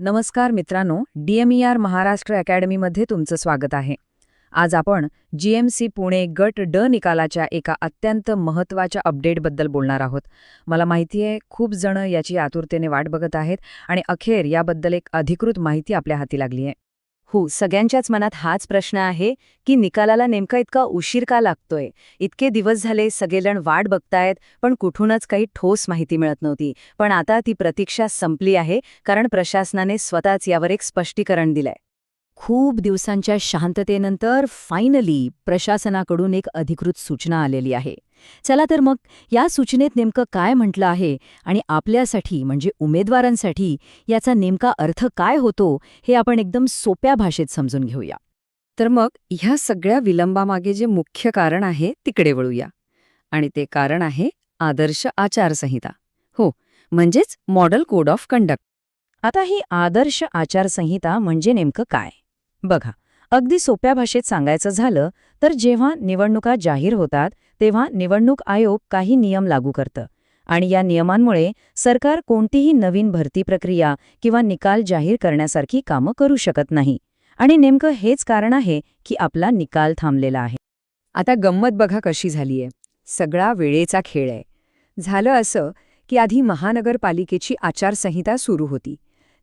नमस्कार मित्रांनो डीएमईआर महाराष्ट्र अकॅडमीमध्ये तुमचं स्वागत आहे. आज आपण जीएमसी पुणे गट ड निकालाच्या एका अत्यंत महत्त्वाच्या अपडेटबद्दल बोलणार आहोत. मला माहिती आहे खूप जण याची आतुरतेने वाट बघत आहेत आणि अखेर याबद्दल एक अधिकृत माहिती आपल्या हाती लागली आहे. हो सगळ्यांच्याच मनात हाच प्रश्न आहे की निकालाला नेमका इतका उशीर का लागतोय? इतके दिवस झाले सगळेजण वाट बघतायत पण कुठूनच काही ठोस माहिती मिळत नव्हती. पण आता ती प्रतीक्षा संपली आहे कारण प्रशासनाने स्वतःच यावर एक स्पष्टीकरण दिलंय. खूप दिवसांच्या शांततेनंतर फायनली प्रशासनाकडून एक अधिकृत सूचना आलेली आहे. चला तर मग या सूचनेत नेमकं काय म्हटलं आहे आणि आपल्यासाठी म्हणजे उमेदवारांसाठी याचा नेमका अर्थ काय होतो हे आपण एकदम सोप्या भाषेत समजून घेऊया. तर मग ह्या सगळ्या विलंबामागे जे मुख्य कारण आहे तिकडे वळूया. आणि ते कारण आहे आदर्श आचारसंहिता. हो म्हणजेच मॉडेल कोड ऑफ कंडक्ट. आता ही आदर्श आचारसंहिता म्हणजे नेमकं काय? बघा अगदी सोप्या भाषेत सांगायचं झालं तर जेव्हा निवडणुका जाहीर होतात तेव्हा निवडणूक आयोग काही नियम लागू करतं. आणि या नियमांमुळे सरकार कोणतीही नवीन भरती प्रक्रिया किंवा निकाल जाहीर करण्यासारखी कामं करू शकत नाही. आणि नेमकं हेच कारण आहे की आपला निकाल थांबलेला आहे. आता गंमत बघा कशी झालीये. सगळा वेळेचा खेळ आहे. झालं असं की आधी महानगरपालिकेची आचारसंहिता सुरू होती.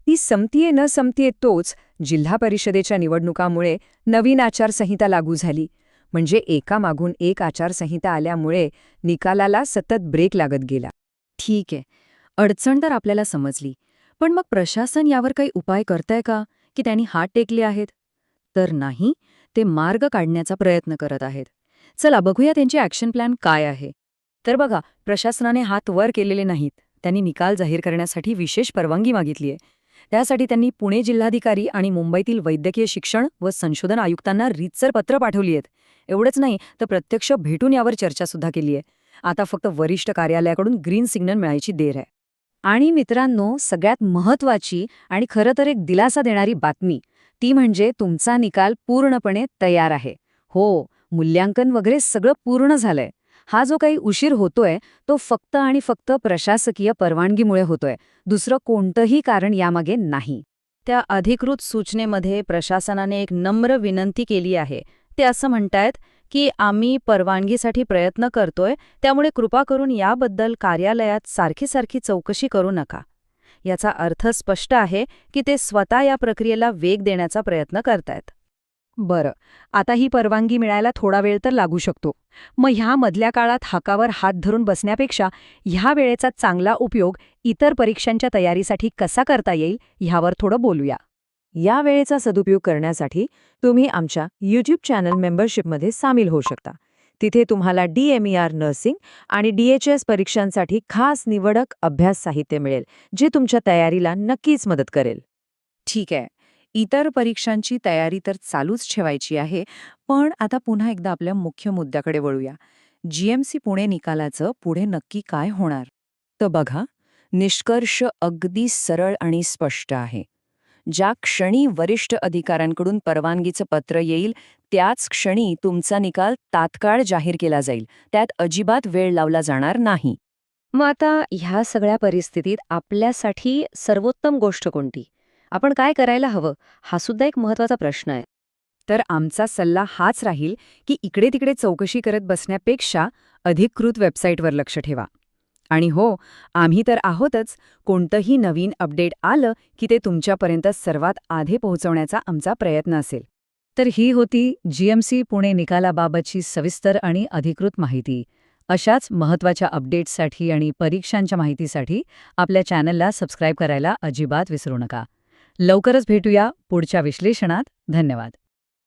ती संपतीये न संपतीये तोच जिल्हा परिषदेच्या निवडणुकामुळे नवीन आचारसंहिता लागू झाली. म्हणजे एकामागून एक आचारसंहिता आल्यामुळे निकालाला सतत ब्रेक लागत गेला. ठीक आहे. अडचण तर आपल्याला समजली. पण मग प्रशासन यावर काही उपाय करतंय का? की त्यांनी हात टेकले आहेत? तर नाही ते मार्ग काढण्याचा प्रयत्न करत आहेत. चला बघूया त्यांची ॲक्शन प्लॅन काय आहे. तर बघा प्रशासनाने हात वर केलेले नाहीत. त्यांनी निकाल जाहीर करण्यासाठी विशेष परवानगी मागितली आहे त्यासाठी त्यांनी पुणे जिल्हाधिकारी आणि मुंबईतील वैद्यकीय शिक्षण व संशोधन आयुक्तांना रीतसर पत्र पाठवली आहेत. एवढंच नाही तर प्रत्यक्ष भेटून यावर चर्चासुद्धा केली आहे. आता फक्त वरिष्ठ कार्यालयाकडून ग्रीन सिग्नल मिळायची देर आहे. आणि मित्रांनो सगळ्यात महत्वाची आणि खरं तर एक दिलासा देणारी बातमी ती म्हणजे तुमचा निकाल पूर्णपणे तयार आहे. हो मूल्यांकन वगैरे सगळं पूर्ण झालंय. हा जो काही उशीर होतोय तो फक्त आणि फक्त प्रशासकीय परवानगीमुळे होतोय. दुसरं कोणतंही कारण यामागे नाही. त्या अधिकृत सूचनेमध्ये प्रशासनाने एक नम्र विनंती केली आहे. ते असं म्हणतायत की आम्ही परवानगीसाठी प्रयत्न करतोय त्यामुळे कृपा करून याबद्दल कार्यालयात सारखी सारखी चौकशी करू नका. याचा अर्थ स्पष्ट आहे की ते स्वतः या प्रक्रियेला वेग देण्याचा प्रयत्न करतायत. बरं. आता ही परवानगी मिळायला थोडा वेळ तर लागू शकतो. मग ह्या मधल्या काळात हाकावर हात धरून बसण्यापेक्षा ह्या वेळेचा चांगला उपयोग इतर परीक्षांच्या तयारीसाठी कसा करता येईल ह्यावर थोडं बोलूया. या वेळेचा सदुपयोग करण्यासाठी तुम्ही आमच्या यूट्यूब चॅनल मेंबरशिपमध्ये सामील होऊ शकता. तिथे तुम्हाला डीएमईआर नर्सिंग आणि डीएचएस परीक्षांसाठी खास निवडक अभ्यास साहित्य मिळेल जे तुमच्या तयारीला नक्कीच मदत करेल. ठीक आहे. इतर परीक्षांची तयारी तर चालूच ठेवायची आहे पण आता पुन्हा एकदा आपल्या मुख्य मुद्द्याकडे वळूया. जीएमसी पुणे निकालाचं पुढे नक्की काय होणार? तर बघा निष्कर्ष अगदी सरळ आणि स्पष्ट आहे. ज्या क्षणी वरिष्ठ अधिकाऱ्यांकडून परवानगीचं पत्र येईल त्याच क्षणी तुमचा निकाल तात्काळ जाहीर केला जाईल. त्यात अजिबात वेळ लावला जाणार नाही. मग आता ह्या सगळ्या परिस्थितीत आपल्यासाठी सर्वोत्तम गोष्ट कोणती? आपण काय करायला हवं हा सुद्धा एक महत्त्वाचा प्रश्न आहे. तर आमचा सल्ला हाच राहील की इकडे तिकडे चौकशी करत बसण्यापेक्षा अधिकृत वेबसाईटवर लक्ष ठेवा. आणि हो आम्ही तर आहोतच कोणतंही नवीन अपडेट आलं की ते तुमच्यापर्यंत सर्वात आधी पोहोचवण्याचा आमचा प्रयत्न असेल. तर ही होती जीएमसी पुणे निकालाबाबतची सविस्तर आणि अधिकृत माहिती. अशाच महत्त्वाच्या अपडेट्ससाठी आणि परीक्षांच्या माहितीसाठी आपल्या चॅनलला सबस्क्राईब करायला अजिबात विसरू नका. लवकरच भेटूया पुढच्या विश्लेषणात. धन्यवाद.